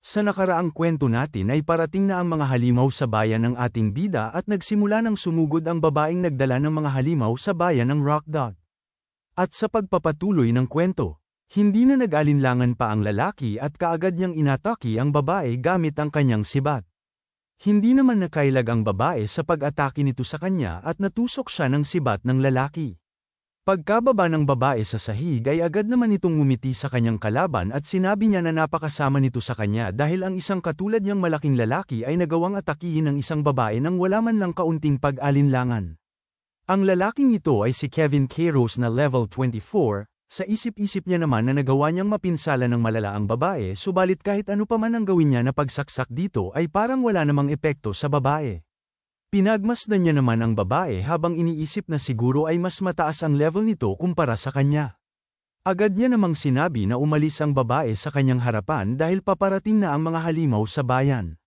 Sa nakaraang kwento natin ay parating na ang mga halimaw sa bayan ng ating bida at nagsimula ng sumugod ang babaeng nagdala ng mga halimaw sa bayan ng Rock Dog. At sa pagpapatuloy ng kwento, hindi na nag-alinlangan pa ang lalaki at kaagad niyang inataki ang babae gamit ang kanyang sibat. Hindi naman nakailag ang babae sa pag-atake nito sa kanya at natusok siya ng sibat ng lalaki. Pagkababa ng babae sa sahig ay agad naman itong ngumiti sa kanyang kalaban at sinabi niya na napakasama nito sa kanya dahil ang isang katulad niyang malaking lalaki ay nagawang atakihin ng isang babae nang wala man lang kaunting pag-alinlangan. Ang lalaking ito ay si Kevin K. Rose na level 24, sa isip-isip niya naman na nagawa niyang mapinsala ng malala ang babae subalit kahit ano pa man ang gawin niya na pagsaksak dito ay parang wala namang epekto sa babae. Pinagmasdan niya naman ang babae habang iniisip na siguro ay mas mataas ang level nito kumpara sa kanya. Agad niya namang sinabi na umalis ang babae sa kanyang harapan dahil paparating na ang mga halimaw sa bayan.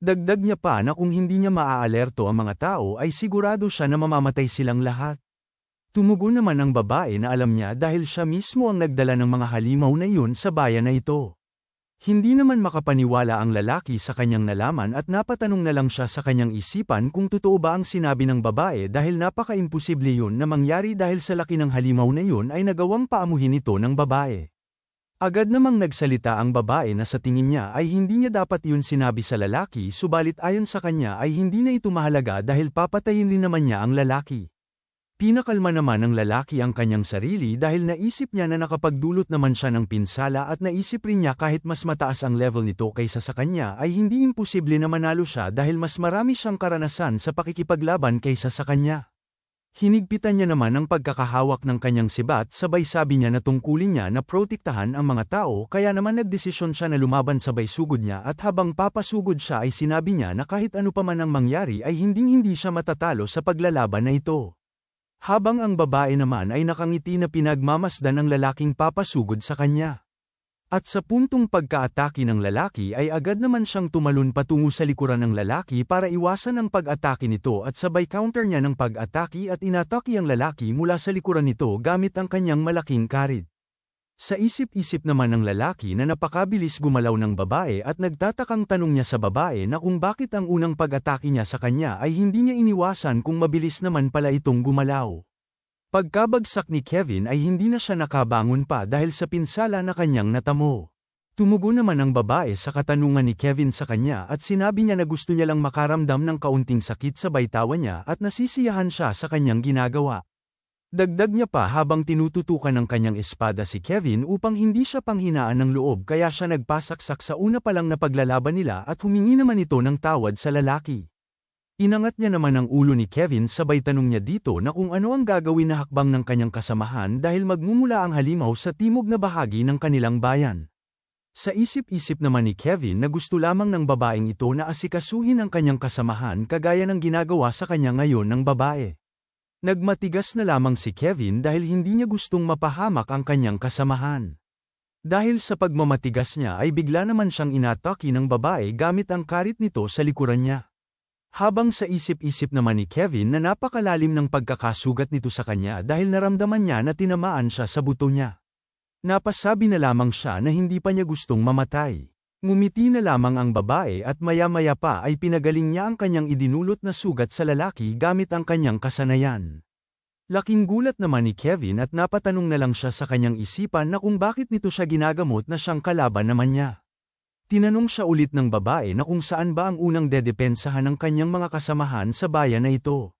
Dagdag niya pa na kung hindi niya maaalerto ang mga tao ay sigurado siya na mamamatay silang lahat. Tumugon naman ang babae na alam niya dahil siya mismo ang nagdala ng mga halimaw na iyon sa bayan na ito. Hindi naman makapaniwala ang lalaki sa kanyang nalaman at napatanong na lang siya sa kanyang isipan kung totoo ba ang sinabi ng babae dahil napaka-imposible yun na mangyari dahil sa laki ng halimaw na yun ay nagawang paamuhin ito ng babae. Agad namang nagsalita ang babae na sa tingin niya ay hindi niya dapat yun sinabi sa lalaki subalit ayon sa kanya ay hindi na ito mahalaga dahil papatayin din naman niya ang lalaki. Pinakalma naman ng lalaki ang kanyang sarili dahil naisip niya na nakapagdulot naman siya ng pinsala at naisip rin niya kahit mas mataas ang level nito kaysa sa kanya ay hindi imposible na manalo siya dahil mas marami siyang karanasan sa pakikipaglaban kaysa sa kanya. Hinigpitan niya naman ang pagkakahawak ng kanyang sibat sabay sabi niya na tungkulin niya na protektahan ang mga tao kaya naman nagdesisyon siya na lumaban sabay sugod niya at habang papasugod siya ay sinabi niya na kahit ano pa man ang mangyari ay hinding-hindi siya matatalo sa paglalaban na ito. Habang ang babae naman ay nakangiti na pinagmamasdan ng lalaking papasugod sa kanya. At sa puntong pagkaatake ng lalaki ay agad naman siyang tumalon patungo sa likuran ng lalaki para iwasan ang pag-atake nito at sabay counter niya ng pag-atake at inatake ang lalaki mula sa likuran nito gamit ang kanyang malaking karid. Sa isip-isip naman ng lalaki na napakabilis gumalaw ng babae at nagtatakang tanong niya sa babae na kung bakit ang unang pag-atake niya sa kanya ay hindi niya iniwasan kung mabilis naman pala itong gumalaw. Pagkabagsak ni Kevin ay hindi na siya nakabangon pa dahil sa pinsala na kanyang natamo. Tumugo naman ang babae sa katanungan ni Kevin sa kanya at sinabi niya na gusto niya lang makaramdam ng kaunting sakit sa baytawan niya at nasisiyahan siya sa kanyang ginagawa. Dagdag niya pa habang tinututukan ng kanyang espada si Kevin upang hindi siya panghinaan ng loob kaya siya nagpasaksak sa una pa lang na paglalaban nila at humingi naman ito ng tawad sa lalaki. Inangat niya naman ang ulo ni Kevin sabay tanong niya dito na kung ano ang gagawin na hakbang ng kanyang kasamahan dahil magmumula ang halimaw sa timog na bahagi ng kanilang bayan. Sa isip-isip naman ni Kevin na gusto lamang ng babaeng ito na asikasuhin ang kanyang kasamahan kagaya ng ginagawa sa kanya ngayon ng babae. Nagmatigas na lamang si Kevin dahil hindi niya gustong mapahamak ang kanyang kasamahan. Dahil sa pagmamatigas niya ay bigla naman siyang inatake ng babae gamit ang karit nito sa likuran niya. Habang sa isip-isip naman ni Kevin na napakalalim ng pagkakasugat nito sa kanya dahil naramdaman niya na tinamaan siya sa buto niya. Napasabi na lamang siya na hindi pa niya gustong mamatay. Ngumiti na lamang ang babae at maya-maya pa ay pinagaling niya ang kanyang idinulot na sugat sa lalaki gamit ang kanyang kasanayan. Laking gulat naman ni Kevin at napatanong na lang siya sa kanyang isipan na kung bakit nito siya ginagamot na siyang kalaban naman niya. Tinanong siya ulit ng babae na kung saan ba ang unang dedepensahan ng kanyang mga kasamahan sa bayan na ito.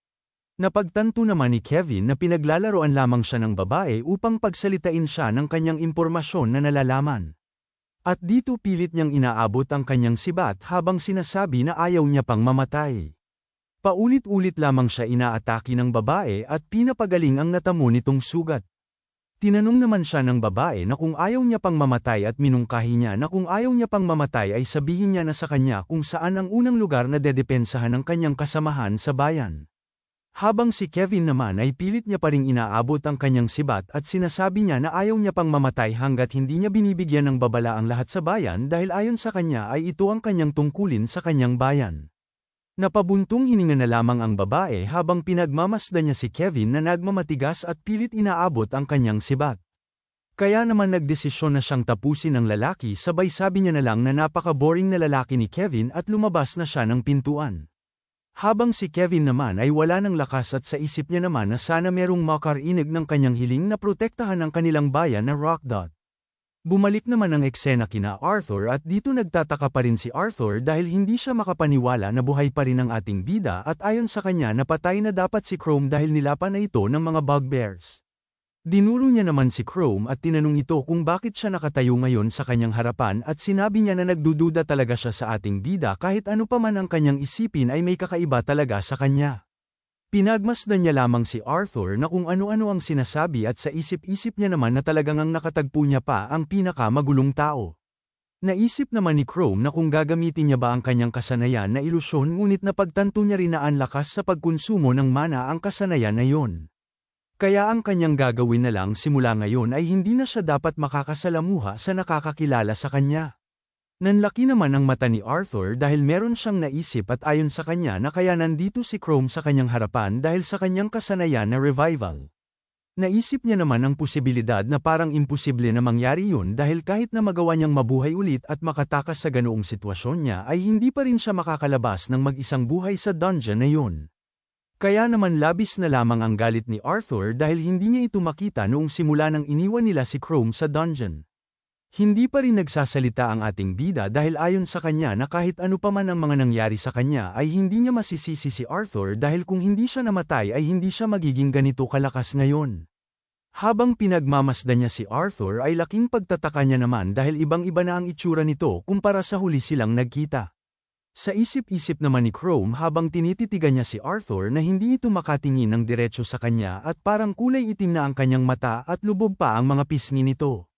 Napagtanto naman ni Kevin na pinaglalaroan lamang siya ng babae upang pagsalitain siya ng kanyang impormasyon na nalalaman. At dito pilit niyang inaabot ang kanyang sibat habang sinasabi na ayaw niya pang mamatay. Paulit-ulit lamang siya inaatake ng babae at pinapagaling ang natamo nitong sugat. Tinanong naman siya ng babae na kung ayaw niya pang mamatay at minungkahi niya na kung ayaw niya pang mamatay ay sabihin niya na sa kanya kung saan ang unang lugar na dedepensahan ng kanyang kasamahan sa bayan. Habang si Kevin naman ay pilit niya pa ring inaabot ang kanyang sibat at sinasabi niya na ayaw niya pang mamatay hanggat hindi niya binibigyan ng babala ang lahat sa bayan dahil ayon sa kanya ay ito ang kanyang tungkulin sa kanyang bayan. Napabuntong hininga na lamang ang babae habang pinagmamasdan niya si Kevin na nagmamatigas at pilit inaabot ang kanyang sibat. Kaya naman nagdesisyon na siyang tapusin ang lalaki sabay sabi niya na lang na napaka-boring na lalaki ni Kevin at lumabas na siya ng pintuan. Habang si Kevin naman ay wala ng lakas at sa isip niya naman na sana merong makarinig ng kanyang hiling na protektahan ang kanilang bayan na Rockdot. Bumalik naman ang eksena kina Arthur at dito nagtataka pa rin si Arthur dahil hindi siya makapaniwala na buhay pa rin ang ating bida at ayon sa kanya napatay na dapat si Chrome dahil nilapan na ito ng mga bugbears. Dinuro niya naman si Chrome at tinanong ito kung bakit siya nakatayo ngayon sa kanyang harapan at sinabi niya na nagdududa talaga siya sa ating bida kahit ano pa man ang kanyang isipin ay may kakaiba talaga sa kanya. Pinagmasdan niya lamang si Arthur na kung ano-ano ang sinasabi at sa isip-isip niya naman na talagang ang nakatagpo niya pa ang pinakamagulong tao. Naisip naman ni Chrome na kung gagamitin niya ba ang kanyang kasanayan na ilusyon ngunit napagtanto niya rin na ang lakas sa pagkonsumo ng mana ang kasanayan na yon. Kaya ang kanyang gagawin na lang simula ngayon ay hindi na siya dapat makakasalamuha sa nakakakilala sa kanya. Nanlaki naman ang mata ni Arthur dahil meron siyang naisip at ayon sa kanya na kaya nandito si Chrome sa kanyang harapan dahil sa kanyang kasanayan na revival. Naisip niya naman ang posibilidad na parang imposible na mangyari yun dahil kahit na magawa niyang mabuhay ulit at makatakas sa ganoong sitwasyon niya ay hindi pa rin siya makakalabas ng mag-isang buhay sa dungeon na yun. Kaya naman labis na lamang ang galit ni Arthur dahil hindi niya ito makita noong simula nang iniwan nila si Chrome sa dungeon. Hindi pa rin nagsasalita ang ating bida dahil ayon sa kanya na kahit ano pa man ang mga nangyari sa kanya ay hindi niya masisisi si Arthur dahil kung hindi siya namatay ay hindi siya magiging ganito kalakas ngayon. Habang pinagmamasdan niya si Arthur ay laking pagtataka niya naman dahil ibang-iba na ang itsura nito kumpara sa huli silang nagkita. Sa isip-isip naman ni Chrome habang tinititigan niya si Arthur na hindi ito makatingin ng diretsyo sa kanya at parang kulay itim na ang kanyang mata at lubog pa ang mga pisngi nito.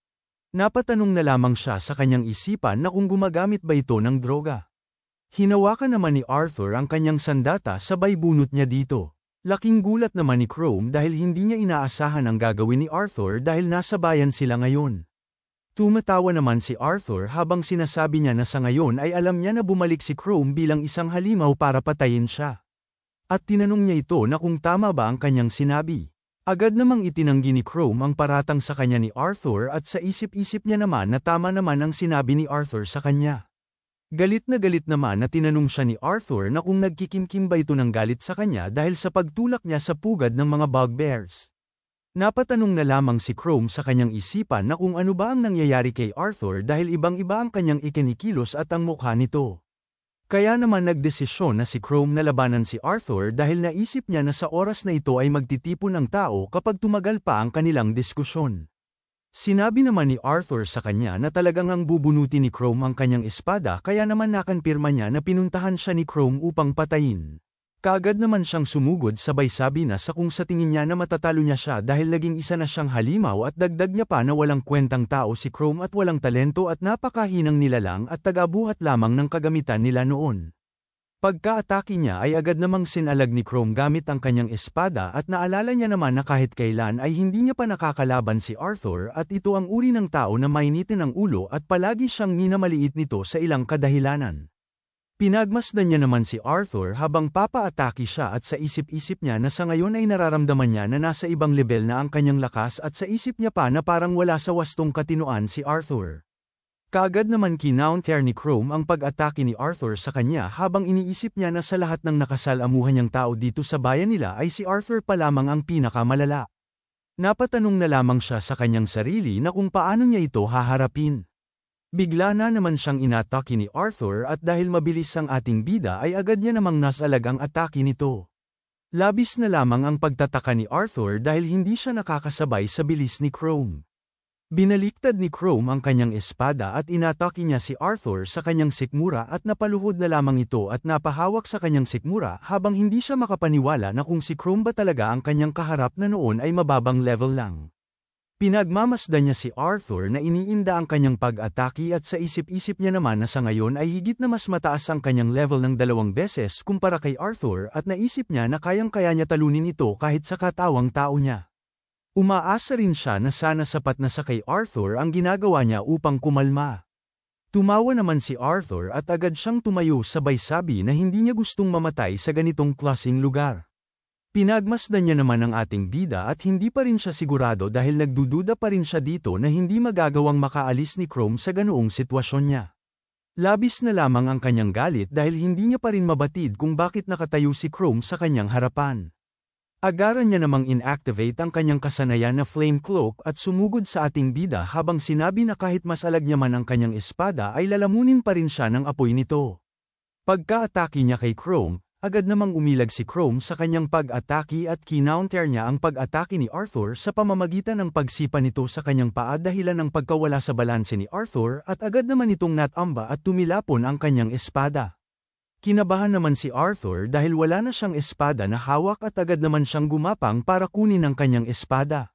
Napatanong na lamang siya sa kanyang isipan na kung gumagamit ba ito ng droga. Hinawakan naman ni Arthur ang kanyang sandata sabay bunot niya dito. Laking gulat naman ni Chrome dahil hindi niya inaasahan ang gagawin ni Arthur dahil nasa bayan sila ngayon. Tumatawa naman si Arthur habang sinasabi niya na sa ngayon ay alam niya na bumalik si Chrome bilang isang halimaw para patayin siya. At tinanong niya ito na kung tama ba ang kanyang sinabi. Agad namang itinanggi ni Chrome ang paratang sa kanya ni Arthur at sa isip-isip niya naman na tama naman ang sinabi ni Arthur sa kanya. Galit na galit naman na tinanong siya ni Arthur na kung nagkikimkim ba ito ng galit sa kanya dahil sa pagtulak niya sa pugad ng mga bugbears. Napatanong na lamang si Chrome sa kanyang isipan na kung ano ba ang nangyayari kay Arthur dahil ibang-iba ang kanyang ikinikilos at ang mukha nito. Kaya naman nagdesisyon na si Chrome na labanan si Arthur dahil naisip niya na sa oras na ito ay magtitipon ng tao kapag tumagal pa ang kanilang diskusyon. Sinabi naman ni Arthur sa kanya na talagang ang bubunuti ni Chrome ang kanyang espada kaya naman nakanpirma niya na pinuntahan siya ni Chrome upang patayin. Kaagad naman siyang sumugod sabay sabi na sa kung sa tingin niya na matatalo niya siya dahil naging isa na siyang halimaw at dagdag niya pa na walang kwentang tao si Chrome at walang talento at napakahinang nilalang at tagabuhat lamang ng kagamitan nila noon. Pagka-atake niya ay agad namang sinalag ni Chrome gamit ang kanyang espada at naalala niya naman na kahit kailan ay hindi niya pa nakakalaban si Arthur at ito ang uri ng tao na mainitin ang ulo at palagi siyang minamaliit nito sa ilang kadahilanan. Pinagmasdan niya naman si Arthur habang papaatake siya at sa isip-isip niya na sa ngayon ay nararamdaman niya na nasa ibang level na ang kanyang lakas at sa isip niya pa na parang wala sa wastong katinoan si Arthur. Kaagad naman kinounter ni Chrome ang pag-atake ni Arthur sa kanya habang iniisip niya na sa lahat ng nakasalamuhan niyang tao dito sa bayan nila ay si Arthur pa lamang ang pinakamalala. Napatanong na lamang siya sa kanyang sarili na kung paano niya ito haharapin. Bigla na naman siyang inatake ni Arthur at dahil mabilis ang ating bida ay agad niya namang nasalag ang atake nito. Labis na lamang ang pagtataka ni Arthur dahil hindi siya nakakasabay sa bilis ni Chrome. Binaliktad ni Chrome ang kanyang espada at inatake niya si Arthur sa kanyang sikmura at napaluhod na lamang ito at napahawak sa kanyang sikmura habang hindi siya makapaniwala na kung si Chrome ba talaga ang kanyang kaharap na noon ay mababang level lang. Pinagmamasdan niya si Arthur na iniinda ang kanyang pag-atake at sa isip-isip niya naman na sa ngayon ay higit na mas mataas ang kanyang level ng dalawang beses kumpara kay Arthur at naisip niya na kayang-kaya niya talunin ito kahit sa katawang tao niya. Umaasa rin siya na sana sapat na sa kay Arthur ang ginagawa niya upang kumalma. Tumawa naman si Arthur at agad siyang tumayo sabay sabi na hindi niya gustong mamatay sa ganitong klasing lugar. Pinagmasdan niya naman ang ating bida at hindi pa rin siya sigurado dahil nagdududa pa rin siya dito na hindi magagawang makaalis ni Chrome sa ganoong sitwasyon niya. Labis na lamang ang kanyang galit dahil hindi niya pa rin mabatid kung bakit nakatayo si Chrome sa kanyang harapan. Agaran niya namang inactivate ang kanyang kasanayan na flame cloak at sumugod sa ating bida habang sinabi na kahit mas alag niya man ang kanyang espada ay lalamunin pa rin siya ng apoy nito. Pagka-atake niya kay Chrome, Agad namang umilag si Chrome sa kanyang pag-atake at kinounter niya ang pag-atake ni Arthur sa pamamagitan ng pagsipa nito sa kanyang paa dahilan ng pagkawala sa balanse ni Arthur at agad naman itong natamba at tumilapon ang kanyang espada. Kinabahan naman si Arthur dahil wala na siyang espada na hawak at agad naman siyang gumapang para kunin ang kanyang espada.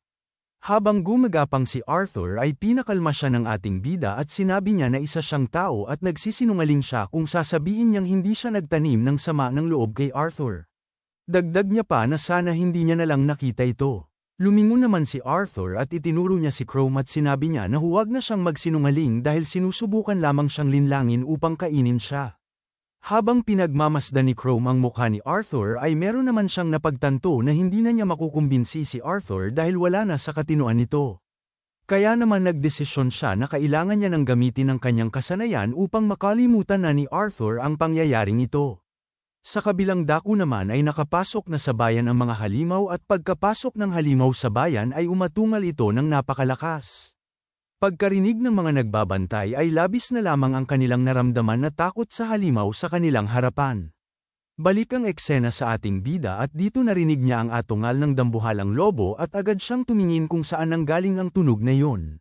Habang gumagapang si Arthur ay pinakalma siya ng ating bida at sinabi niya na isa siyang tao at nagsisinungaling siya kung sasabihin niyang hindi siya nagtanim ng sama ng loob kay Arthur. Dagdag niya pa na sana hindi niya nalang nakita ito. Lumingon naman si Arthur at itinuro niya si Chrome at sinabi niya na huwag na siyang magsinungaling dahil sinusubukan lamang siyang linlangin upang kainin siya. Habang pinagmamasdan ni Chrome ang mukha ni Arthur ay meron naman siyang napagtanto na hindi na niya makukumbinsi si Arthur dahil wala na sa katinuan nito. Kaya naman nagdesisyon siya na kailangan niya ng gamitin ang kanyang kasanayan upang makalimutan na ni Arthur ang pangyayaring ito. Sa kabilang dako naman ay nakapasok na sa bayan ang mga halimaw at pagkapasok ng halimaw sa bayan ay umatungal ito ng napakalakas. Pagkarinig ng mga nagbabantay ay labis na lamang ang kanilang naramdaman na takot sa halimaw sa kanilang harapan. Balik ang eksena sa ating bida at dito narinig niya ang atungal ng dambuhalang lobo at agad siyang tumingin kung saan nanggaling ang tunog na yun.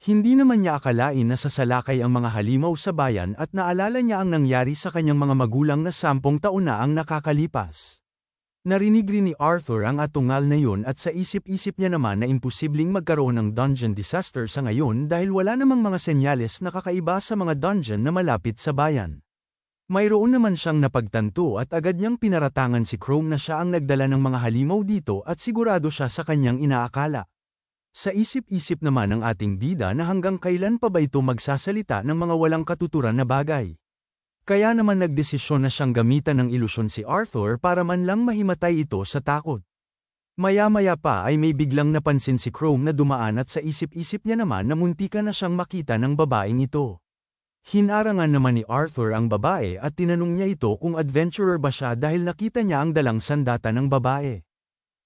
Hindi naman niya akalain na sasalakay ang mga halimaw sa bayan at naalala niya ang nangyari sa kanyang mga magulang na sampung taon na ang nakakalipas. Narinig rin ni Arthur ang atungal na yun at sa isip-isip niya naman na imposibleng magkaroon ng dungeon disaster sa ngayon dahil wala namang mga senyales na kakaiba sa mga dungeon na malapit sa bayan. Mayroon naman siyang napagtanto at agad niyang pinaratangan si Chrome na siya ang nagdala ng mga halimaw dito at sigurado siya sa kanyang inaakala. Sa isip-isip naman ng ating bida na hanggang kailan pa ba ito magsasalita ng mga walang katuturan na bagay. Kaya naman nagdesisyon na siyang gamitan ng ilusyon si Arthur para man lang mahimatay ito sa takot. Maya-maya pa ay may biglang napansin si Chrome na dumaan at sa isip-isip niya naman na muntika na siyang makita ng babaeng ito. Hinarangan naman ni Arthur ang babae at tinanong niya ito kung adventurer ba siya dahil nakita niya ang dalang sandata ng babae.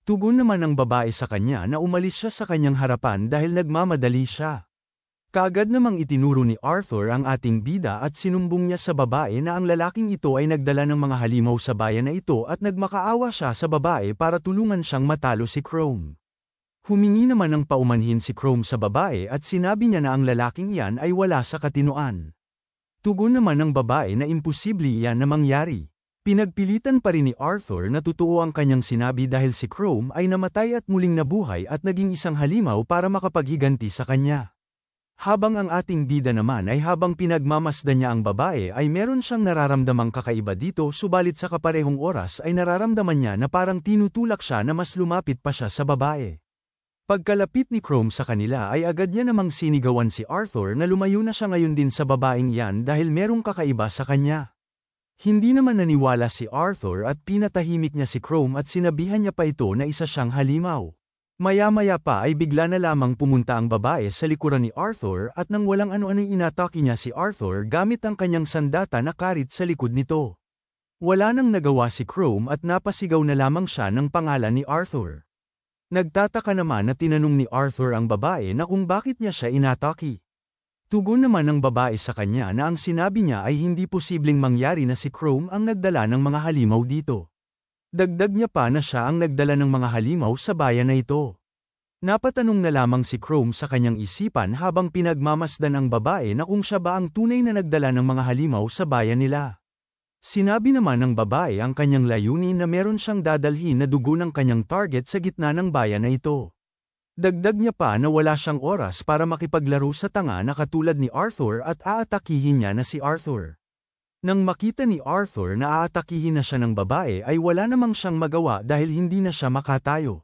Tugon naman ng babae sa kanya na umalis siya sa kanyang harapan dahil nagmamadali siya. Kaagad namang itinuro ni Arthur ang ating bida at sinumbong niya sa babae na ang lalaking ito ay nagdala ng mga halimaw sa bayan na ito at nagmakaawa siya sa babae para tulungan siyang matalo si Chrome. Humingi naman ng paumanhin si Chrome sa babae at sinabi niya na ang lalaking iyan ay wala sa katinuan. Tugon naman ng babae na imposible iyan na mangyari. Pinagpilitan pa rin ni Arthur na totoo ang kanyang sinabi dahil si Chrome ay namatay at muling nabuhay at naging isang halimaw para makapaghiganti sa kanya. Habang ang ating bida naman ay habang pinagmamasdan niya ang babae ay meron siyang nararamdamang kakaiba dito subalit sa kaparehong oras ay nararamdaman niya na parang tinutulak siya na mas lumapit pa siya sa babae. Pagkalapit ni Chrome sa kanila ay agad niya namang sinigawan si Arthur na lumayo na siya ngayon din sa babaeng yan dahil merong kakaiba sa kanya. Hindi naman naniwala si Arthur at pinatahimik niya si Chrome at sinabihan niya pa ito na isa siyang halimaw. Maya-maya pa ay bigla na lamang pumunta ang babae sa likuran ni Arthur at nang walang ano-anong inatake niya si Arthur gamit ang kanyang sandata na karit sa likod nito. Wala nang nagawa si Chrome at napasigaw na lamang siya ng pangalan ni Arthur. Nagtataka naman na tinanong ni Arthur ang babae na kung bakit niya siya inatake. Tugon naman ng babae sa kanya na ang sinabi niya ay hindi posibleng mangyari na si Chrome ang nagdala ng mga halimaw dito. Dagdag niya pa na siya ang nagdala ng mga halimaw sa bayan na ito. Napatanong na lamang si Chrome sa kanyang isipan habang pinagmamasdan ang babae na kung siya ba ang tunay na nagdala ng mga halimaw sa bayan nila. Sinabi naman ng babae ang kanyang layunin na meron siyang dadalhin na dugo ng kanyang target sa gitna ng bayan na ito. Dagdag niya pa na wala siyang oras para makipaglaro sa tanga na katulad ni Arthur at aatakihin niya na si Arthur. Nang makita ni Arthur na aatakihin na siya ng babae ay wala namang siyang magawa dahil hindi na siya makatayo.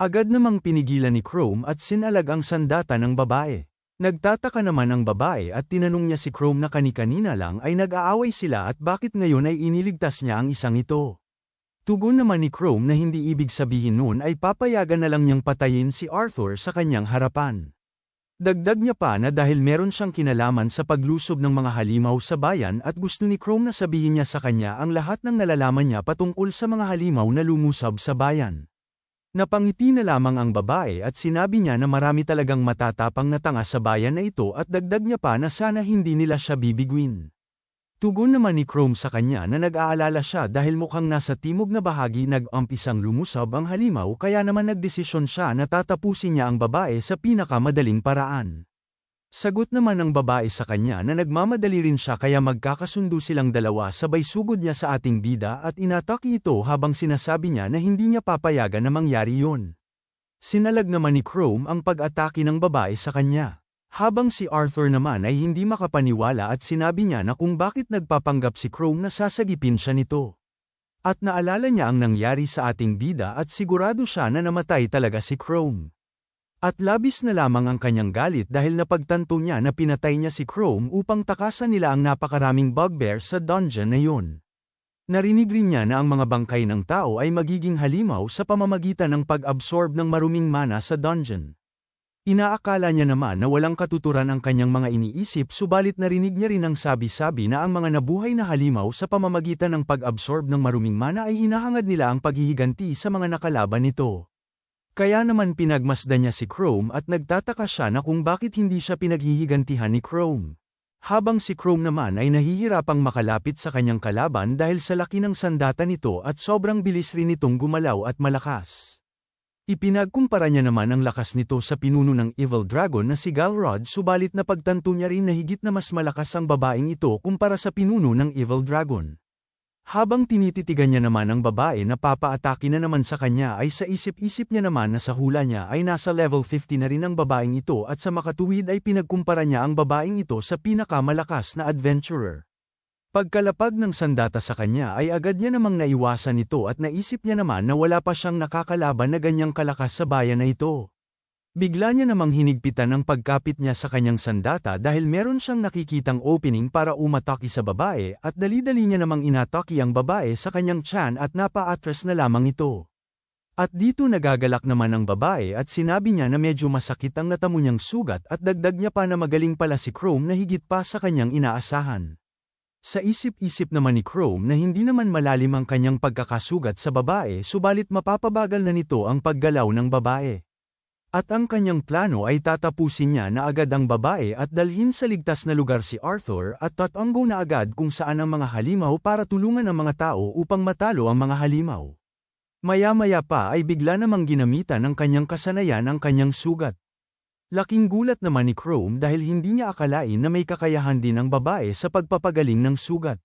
Agad namang pinigilan ni Chrome at sinalag ang sandata ng babae. Nagtataka naman ang babae at tinanong niya si Chrome na kani-kanina lang ay nag-aaway sila at bakit ngayon ay iniligtas niya ang isang ito. Tugon naman ni Chrome na hindi ibig sabihin nun ay papayagan na lang niyang patayin si Arthur sa kanyang harapan. Dagdag niya pa na dahil meron siyang kinalaman sa paglusob ng mga halimaw sa bayan at gusto ni Chrome na sabihin niya sa kanya ang lahat ng nalalaman niya patungkol sa mga halimaw na lumusab sa bayan. Napangiti na lamang ang babae at sinabi niya na marami talagang matatapang na tanga sa bayan na ito at dagdag niya pa na sana hindi nila siya bibigwin. Tugon naman ni Chrome sa kanya na nag-aalala siya dahil mukhang nasa timog na bahagi nag-umpisang lumusab ang halimaw kaya naman nagdesisyon siya na tatapusin niya ang babae sa pinakamadaling paraan. Sagot naman ng babae sa kanya na nagmamadali rin siya kaya magkakasundo silang dalawa sabay sugod niya sa ating bida at inatake ito habang sinasabi niya na hindi niya papayagan na mangyari yon. Sinalag naman ni Chrome ang pag-atake ng babae sa kanya. Habang si Arthur naman ay hindi makapaniwala at sinabi niya na kung bakit nagpapanggap si Chrome na sasagipin siya nito. At naalala niya ang nangyari sa ating bida at sigurado siya na namatay talaga si Chrome. At labis na lamang ang kanyang galit dahil napagtanto niya na pinatay niya si Chrome upang takasan nila ang napakaraming bugbear sa dungeon na yun. Narinig rin niya na ang mga bangkay ng tao ay magiging halimaw sa pamamagitan ng pag-absorb ng maruming mana sa dungeon. Inaakala niya naman na walang katuturan ang kanyang mga iniisip subalit narinig niya rin ang sabi-sabi na ang mga nabuhay na halimaw sa pamamagitan ng pag-absorb ng maruming mana ay hinahangad nila ang paghihiganti sa mga nakalaban nito. Kaya naman pinagmasdan niya si Chrome at nagtataka siya na kung bakit hindi siya pinaghihigantihan ni Chrome. Habang si Chrome naman ay nahihirapang makalapit sa kanyang kalaban dahil sa laki ng sandata nito at sobrang bilis rin itong gumalaw at malakas. Ipinagkumpara niya naman ang lakas nito sa pinuno ng Evil Dragon na si Galrod subalit na pagtanto niya rin na higit na mas malakas ang babaeng ito kumpara sa pinuno ng Evil Dragon. Habang tinititigan niya naman ang babae na papaatake na naman sa kanya ay sa isip-isip niya naman na sa hula niya ay nasa level 50 na rin ang babaeng ito at sa makatuwid ay pinagkumpara niya ang babaeng ito sa pinakamalakas na adventurer. Pagkalapag ng sandata sa kanya ay agad niya namang naiwasan ito at naisip niya naman na wala pa siyang nakakalaban na ganyang kalakas sa bayan na ito. Bigla niya namang hinigpitan ang pagkapit niya sa kanyang sandata dahil meron siyang nakikitang opening para umataki sa babae at dali-dali niya namang inataki ang babae sa kanyang tiyan at napa-atras na lamang ito. At dito nagagalak naman ang babae at sinabi niya na medyo masakit ang natamo niyang sugat at dagdag niya pa na magaling pala si Chrome na higit pa sa kanyang inaasahan. Sa isip-isip naman ni Chrome na hindi naman malalim ang kanyang pagkakasugat sa babae subalit mapapabagal na nito ang paggalaw ng babae. At ang kanyang plano ay tatapusin niya na agad ang babae at dalhin sa ligtas na lugar si Arthur at tatanggo na agad kung saan ang mga halimaw para tulungan ang mga tao upang matalo ang mga halimaw. Maya-maya pa ay bigla namang ginamitan ng kanyang kasanayan ang kanyang sugat. Laking gulat naman ni Chrome dahil hindi niya akalain na may kakayahan din ang babae sa pagpapagaling ng sugat.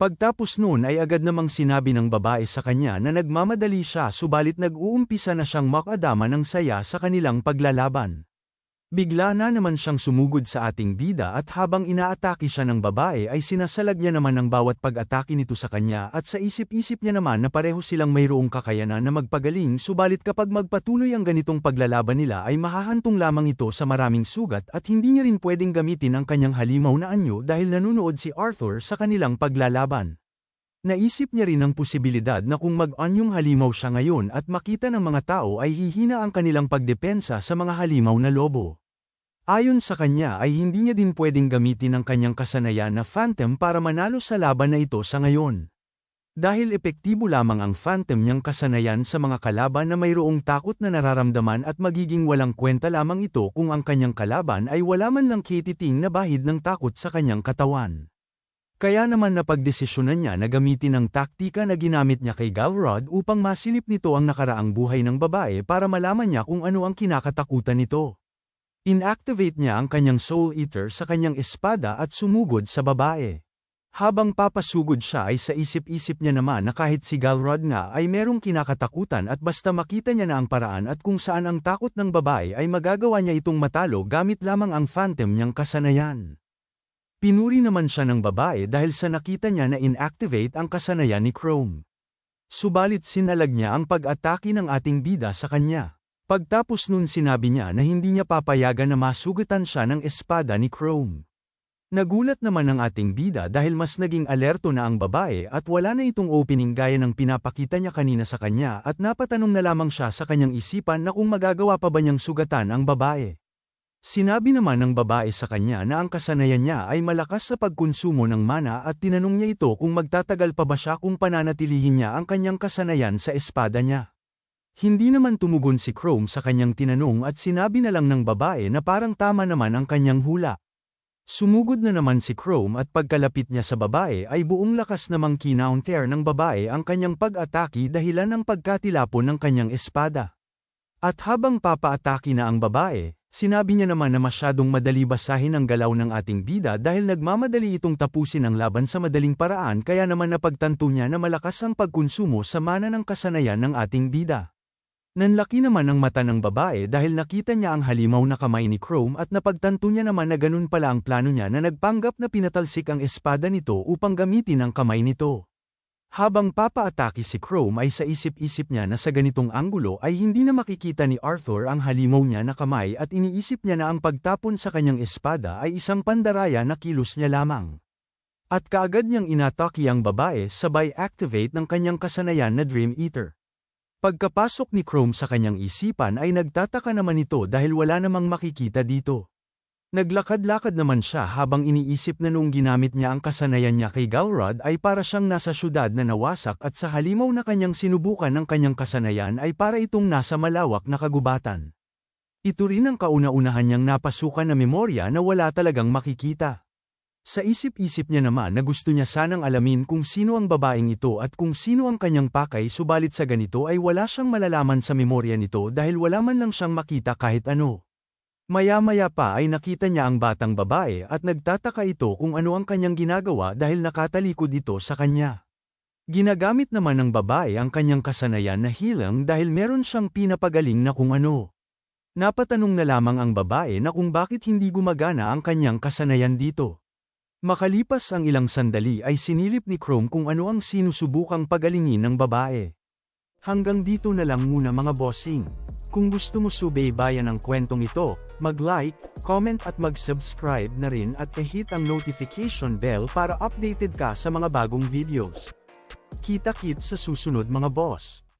Pagtapos noon ay agad namang sinabi ng babae sa kanya na nagmamadali siya subalit nag-uumpisa na siyang makadama ng saya sa kanilang paglalaban. Bigla na naman siyang sumugod sa ating bida at habang inaatake siya ng babae ay sinasalag niya naman ang bawat pag-atake nito sa kanya at sa isip-isip niya naman na pareho silang mayroong kakayanan na magpagaling subalit kapag magpatuloy ang ganitong paglalaban nila ay mahahantong lamang ito sa maraming sugat at hindi niya rin pwedeng gamitin ang kanyang halimaw na anyo dahil nanunood si Arthur sa kanilang paglalaban. Naisip niya rin ang posibilidad na kung mag-anyong halimaw siya ngayon at makita ng mga tao ay hihina ang kanilang pagdepensa sa mga halimaw na lobo. Ayon sa kanya ay hindi niya din pwedeng gamitin ang kanyang kasanayan na Phantom para manalo sa laban na ito sa ngayon. Dahil epektibo lamang ang Phantom niyang kasanayan sa mga kalaban na mayroong takot na nararamdaman at magiging walang kwenta lamang ito kung ang kanyang kalaban ay wala man lang kititing na bahid ng takot sa kanyang katawan. Kaya naman napagdesisyonan niya na gamitin ang taktika na ginamit niya kay Galrod upang masilip nito ang nakaraang buhay ng babae para malaman niya kung ano ang kinakatakutan nito. Inactivate niya ang kanyang Soul Eater sa kanyang espada at sumugod sa babae. Habang papasugod siya ay sa isip-isip niya naman na kahit si Galrod nga ay merong kinakatakutan at basta makita niya na ang paraan at kung saan ang takot ng babae ay magagawa niya itong matalo gamit lamang ang phantom niyang kasanayan. Pinuri naman siya ng babae dahil sa nakita niya na inactivate ang kasanayan ni Chrome. Subalit sinalag niya ang pag-atake ng ating bida sa kanya. Pagtapos nun sinabi niya na hindi niya papayagan na masugatan siya ng espada ni Chrome. Nagulat naman ang ating bida dahil mas naging alerto na ang babae at wala na itong opening gaya ng pinapakita niya kanina sa kanya at napatanong na lamang siya sa kanyang isipan na kung magagawa pa ba niyang sugatan ang babae. Sinabi naman ng babae sa kanya na ang kasanayan niya ay malakas sa pagkonsumo ng mana at tinanong niya ito kung magtatagal pa ba siya kung pananatilihin niya ang kanyang kasanayan sa espada niya. Hindi naman tumugon si Chrome sa kanyang tinanong at sinabi na lang ng babae na parang tama naman ang kanyang hula. Sumugod na naman si Chrome at pagkalapit niya sa babae ay buong lakas namang kinounter ng babae ang kanyang pag-atake dahilan ng pagkatilapon ng kanyang espada. At habang papaatake na ang babae, sinabi niya naman na masyadong madali basahin ang galaw ng ating bida dahil nagmamadali itong tapusin ang laban sa madaling paraan kaya naman napagtanto niya na malakas ang pagkonsumo sa mana ng kasanayan ng ating bida. Nanlaki naman ang mata ng babae dahil nakita niya ang halimaw na kamay ni Chrome at napagtanto niya naman na ganun pala ang plano niya na nagpanggap na pinatalsik ang espada nito upang gamitin ang kamay nito. Habang papaatake si Chrome ay sa isip-isip niya na sa ganitong anggulo ay hindi na makikita ni Arthur ang halimaw niya na kamay at iniisip niya na ang pagtapon sa kanyang espada ay isang pandaraya na kilos niya lamang. At kaagad niyang inatake ang babae sabay activate ng kanyang kasanayan na Dream Eater. Pagkapasok ni Chrome sa kanyang isipan ay nagtataka naman ito dahil wala namang makikita dito. Naglakad-lakad naman siya habang iniisip na noong ginamit niya ang kasanayan niya kay Galrod ay para siyang nasa syudad na nawasak at sa halimaw na kanyang sinubukan ng kanyang kasanayan ay para itong nasa malawak na kagubatan. Ito rin ang kauna-unahan niyang napasukan na memorya na wala talagang makikita. Sa isip-isip niya naman na gusto niya sanang alamin kung sino ang babaeng ito at kung sino ang kanyang pakay subalit sa ganito ay wala siyang malalaman sa memorya nito dahil wala man lang siyang makita kahit ano. Maya-maya pa ay nakita niya ang batang babae at nagtataka ito kung ano ang kanyang ginagawa dahil nakatalikod ito sa kanya. Ginagamit naman ng babae ang kanyang kasanayan na hilang dahil meron siyang pinapagaling na kung ano. Napatanong na lamang ang babae na kung bakit hindi gumagana ang kanyang kasanayan dito. Makalipas ang ilang sandali ay sinilip ni Chrome kung ano ang sinusubukang pagalingin ng babae. Hanggang dito na lang muna mga bossing. Kung gusto mo subaybayan ang kwentong ito, mag-like, comment at mag-subscribe na rin at i-hit ang notification bell para updated ka sa mga bagong videos. Kita-kit sa susunod mga boss.